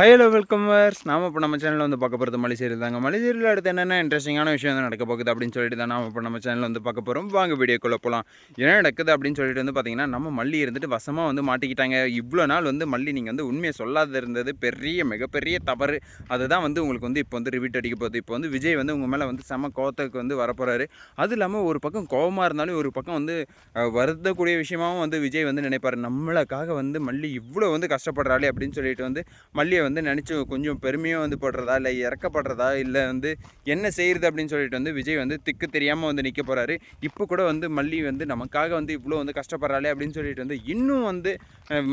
Hello welcome verse நாம் இப்போ நம்ம சேனலில் வந்து பார்க்க போகிறது மலைசேரி தாங்க. மலைசேரியில் அடுத்து என்னென்ன இன்ட்ரெஸ்டிங்கான விஷயம் வந்து நடக்க போகுது அப்படின்னு சொல்லிட்டு தான் நாம் இப்போ நம்ம சேனலில் வந்து பார்க்க போகிறோம் வாங்க வீடியோக்குள்ளே போகலாம் என்ன நடக்குது அப்படின்னு சொல்லிட்டு வந்து பார்த்தீங்கன்னா நம்ம மல்லி இருந்துட்டு வசமாக வந்து மாட்டிக்கிட்டாங்க. இவ்வளோ நாள் வந்து மல்லி நீங்கள் வந்து உண்மையை சொல்லாத இருந்தது. பெரிய மிகப்பெரிய தவறு. அதுதான் வந்து உங்களுக்கு வந்து இப்போ வந்து ரிவீட் அடிக்க போகுது. இப்போ வந்து விஜய் வந்து உங்கள் மேலே வந்து செம கோவத்துக்கு வந்து வரப்போகிறாரு அது இல்லாமல் ஒரு பக்கம் கோவமாக இருந்தாலும் ஒரு பக்கம் வந்து வருத்தக்கூடிய விஷயமாகவும் வந்து விஜய் வந்து நினைப்பார். நம்மளுக்காக வந்து மல்லி இவ்வளோ வந்து கஷ்டப்படுறாளே அப்படின்னு சொல்லிட்டு வந்து மல்லியை வந்து நினச்சி கொஞ்சம் பெருமையாக வந்து படுறதா இல்லை இறக்கப்படுறதா இல்லை வந்து என்ன செய்கிறது அப்படின்னு சொல்லிட்டு வந்து விஜய் வந்து திக்கு தெரியாமல் வந்து நிற்க போகிறாரு இப்போ கூட வந்து மல்லி வந்து நமக்காக வந்து இவ்வளோ வந்து கஷ்டப்படுறாளே அப்படின்னு சொல்லிட்டு வந்து இன்னும் வந்து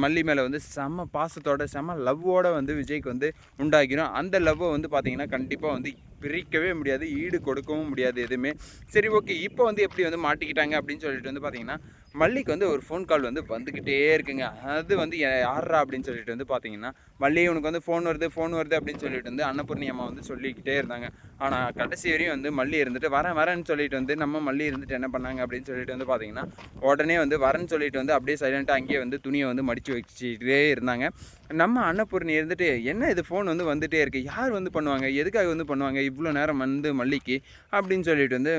மல்லி மேலே வந்து செம பாசத்தோட செம லவ்வோட வந்து விஜய்க்கு வந்து உண்டாகிடும் அந்த லவ்வை வந்து பார்த்திங்கன்னா கண்டிப்பாக வந்து பிரிக்கவே முடியாது ஈடு கொடுக்கவும் முடியாது எதுவுமே. சரி ஓகே. இப்போ வந்து எப்படி வந்து மாட்டிக்கிட்டாங்க அப்படின்னு சொல்லிட்டு வந்து பார்த்திங்கன்னா மல்லிக்கு வந்து ஒரு ஃபோன் கால் வந்து வந்துக்கிட்டே இருக்குங்க. அது வந்து யாரா அப்படின்னு சொல்லிட்டு வந்து பார்த்தீங்கன்னா மல்லி உனக்கு வந்து ஃபோன் வருது ஃபோன் வருது அப்படின்னு சொல்லிட்டு வந்து அன்னபூர்ணி அம்மா வந்து சொல்லிக்கிட்டே இருந்தாங்க. ஆனால் கடைசி வரையும் வந்து மல்லி இருந்துட்டு வரேன் வரேன்னு சொல்லிட்டு வந்து நம்ம மல்லி இருந்துட்டு என்ன பண்ணாங்க அப்படின்னு சொல்லிட்டு வந்து பார்த்தீங்கன்னா உடனே வந்து வரேன்னு சொல்லிட்டு வந்து அப்படியே சைலண்ட்டாக அங்கேயே வந்து துணியை வந்து மடித்து வச்சுட்டே இருந்தாங்க. நம்ம அன்னபூர்ணி இருந்துட்டு என்ன இது ஃபோன் வந்து வந்துட்டே இருக்குது யார் வந்து பண்ணுவாங்க? எதுக்காக வந்து பண்ணுவாங்க? இவ்வளோ நேரம் வந்து மல்லிக்கு? அப்படின்னு சொல்லிட்டு வந்து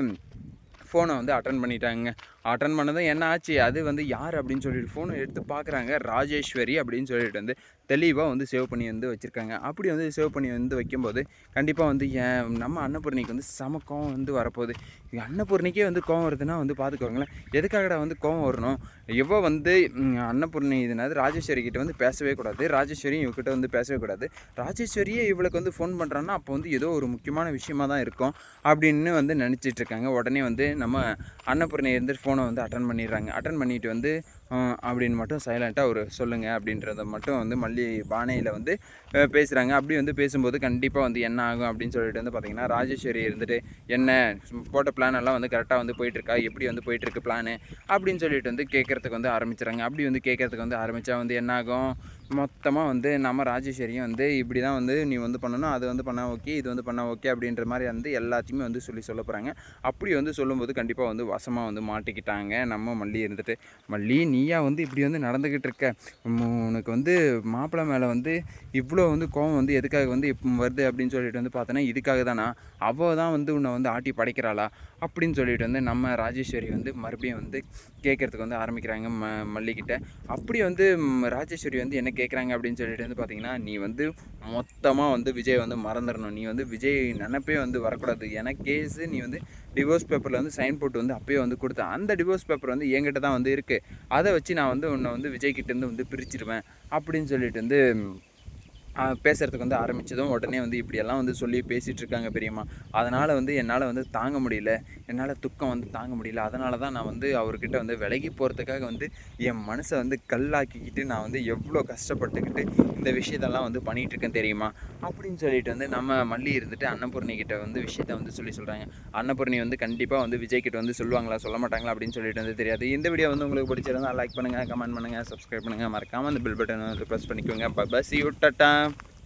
ஃபோனை வந்து அட்டன் பண்ணிட்டாங்க. அட்டன் பண்ணதும் என்ன ஆச்சு? அது வந்து யார் அப்படின்னு சொல்லிட்டு ஃபோனை எடுத்து பார்க்குறாங்க. ராஜேஸ்வரி அப்படின்னு சொல்லிட்டு வந்து தெளிவாக வந்து சேவ் பண்ணி வந்து வச்சுருக்காங்க. அப்படி வந்து சேவ் பண்ணி வந்து வைக்கும்போது கண்டிப்பாக வந்து என் நம்ம அன்னபூர்ணிக்கு வந்து செம கோவம் வந்து வரப்போகுது. அன்னபூர்ணிக்கே வந்து கோவம் வருதுன்னா வந்து பார்த்துக்கோங்களேன் எதுக்காகடா வந்து கோவம் வரணும்? எவ்வளோ வந்து அன்னபூர்ணி இதுனாது ராஜேஸ்வரி கிட்ட வந்து பேசவே கூடாது. ராஜேஸ்வரியும் இவகிட்ட வந்து பேசவே கூடாது. ராஜேஸ்வரியே இவளுக்கு வந்து ஃபோன் பண்ணுறான்னா அப்போ வந்து ஏதோ ஒரு முக்கியமான விஷயமா தான் இருக்கும் அப்படின்னு வந்து நினச்சிட்ருக்காங்க உடனே வந்து நம்ம அன்னபூர்ணி இருந்து ஃபோன் வந்து அட்டன் பண்ணிடுறாங்க. அட்டன் பண்ணிட்டு வந்து அப்படின்னு மட்டும் சைலண்ட்டாக ஒரு சொல்லுங்கள் அப்படின்றத மட்டும் வந்து மல்லி பானையில் வந்து பேசுகிறாங்க அப்படி வந்து பேசும்போது கண்டிப்பாக வந்து என்ன ஆகும் அப்படின்னு சொல்லிட்டு வந்து பார்த்திங்கன்னா ராஜேஸ்வரி இருந்துட்டு என்ன? போட்ட பிளான் எல்லாம் வந்து கரெக்டாக வந்து போயிட்டுருக்கா? எப்படி வந்து போயிட்டுருக்கு பிளானு அப்படின்னு சொல்லிட்டு வந்து கேட்குறதுக்கு வந்து ஆரம்பிச்சிடுறாங்க. அப்படி வந்து கேட்குறதுக்கு வந்து ஆரம்பித்தா வந்து என்ன ஆகும்? மொத்தமாக வந்து நம்ம ராஜேஸ்வரியும் வந்து இப்படி தான் வந்து நீ வந்து பண்ணணும் அது வந்து பண்ணால் ஓகே இது வந்து பண்ணால் ஓகே அப்படின்ற மாதிரி வந்து எல்லாத்தையுமே வந்து சொல்லி சொல்ல போகிறாங்க அப்படி வந்து சொல்லும்போது கண்டிப்பாக வந்து வசமாக வந்து மாட்டிக்கிட்டாங்க நம்ம மல்லி இருந்துட்டு. மல்லி நீ நீயா வந்து இப்படி வந்து நடந்துக்கிட்டு இருக்க உனக்கு வந்து மாப்பிள்ளை மேலே வந்து இவ்வளோ வந்து கோவம் வந்து எதுக்காக வந்து இப்போ வருது அப்படின்னு சொல்லிட்டு வந்து பார்த்தோன்னா இதுக்காக தானா? அவள் தான் வந்து உன்னை வந்து ஆட்டி படைக்கிறாளா? அப்படின்னு சொல்லிட்டு வந்து நம்ம ராஜேஸ்வரி வந்து மறுபடியும் வந்து கேட்குறதுக்கு வந்து ஆரம்பிக்கிறாங்க ம மல்லிக்கிட்ட அப்படி வந்து ராஜேஸ்வரி வந்து என்ன கேட்குறாங்க அப்படின்னு சொல்லிட்டு வந்து பார்த்தீங்கன்னா நீ வந்து மொத்தமாக வந்து விஜய் வந்து மறந்துடணும். நீ வந்து விஜய் நினப்பே வந்து வரக்கூடாது. ஏன்னா கேஸு நீ வந்து டிவோர்ஸ் பேப்பரில் வந்து சைன் போட்டு வந்து அப்பயே வந்து கொடுத்தேன். அந்த டிவோர்ஸ் பேப்பர் வந்து என்கிட்ட தான் வந்து இருக்குது அதை வச்சு நான் வந்து உன்னை வந்து விஜய்கிட்டேருந்து வந்து பிரிச்சிடுவேன் அப்படின்னு சொல்லிட்டு வந்து பேசுகிறதுக்கு வந்து ஆரம்பித்ததும் உடனே வந்து இப்படியெல்லாம் வந்து சொல்லி பேசிகிட்டு இருக்காங்க பெரியம்மா. அதனால் வந்து என்னால் வந்து தாங்க முடியல. என்னால் துக்கம் வந்து தாங்க முடியல. அதனால தான் நான் வந்து அவர்கிட்ட வந்து விலகி போகிறதுக்காக வந்து என் மனசை வந்து கல்லாக்கிக்கிட்டு நான் வந்து எவ்வளோ கஷ்டப்பட்டுக்கிட்டு இந்த விஷயத்தெல்லாம் வந்து பண்ணிகிட்டு இருக்கேன் தெரியுமா? அப்படின்னு சொல்லிட்டு வந்து நம்ம மல்லி இருந்துட்டு அன்னபூர்ணி கிட்டே வந்து விஷயத்த வந்து சொல்லி சொல்கிறாங்க அன்னபூர்ணி வந்து கண்டிப்பாக வந்து விஜய்கிட்ட வந்து சொல்லுவாங்களா? சொல்ல மாட்டாங்களா? அப்படின்னு சொல்லிட்டு வந்து தெரியாது. இந்த வீடியோ வந்து உங்களுக்கு பிடிச்சிருந்தா லைக் பண்ணுங்கள் கமெண்ட் பண்ணுங்கள் சப்ஸ்கிரைப் பண்ணுங்கள் மறக்காமல் அந்த பில் பட்டன் வந்து ப்ரெஸ் பண்ணிக்கோங்க. பஸ் யூ டட்டா пока.